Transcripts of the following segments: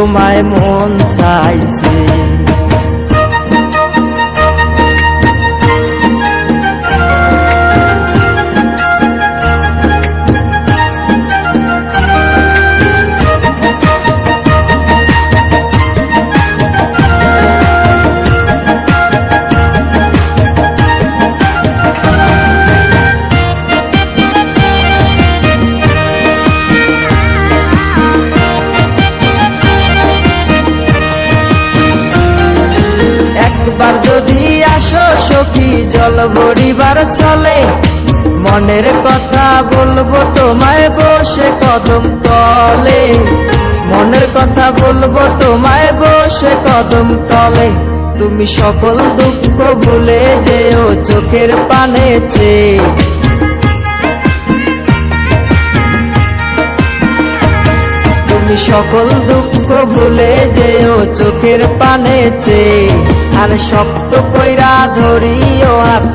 তোমায় মন চাইছে। জল ভরিবার চলে মনের কথা বলব তোমায় বসে কদম তলে। মনের কথা বলব তোমায় বসে কদম তলে। তুমি সকল দুঃখ ভুলে যেও চোখের পানে তুমি সকল দুঃখ ভুলে যেও চোখের পানে আর শক্ত কইরা ধরিও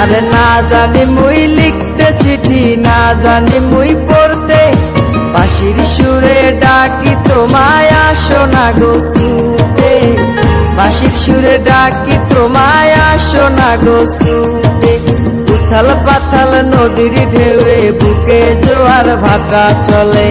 আরে না জানি মুই লিখতে চিঠি, না জানি মুই পড়তে। বাঁশির সুরে ডাকি, তোমায় আসো না গো শুতে বাঁশির সুরে ডাকি, তোমায় আসো না গো শুতে উথাল পাথাল নদীর ঢেউয়ে বুকে জোয়ার ভাটা চলে।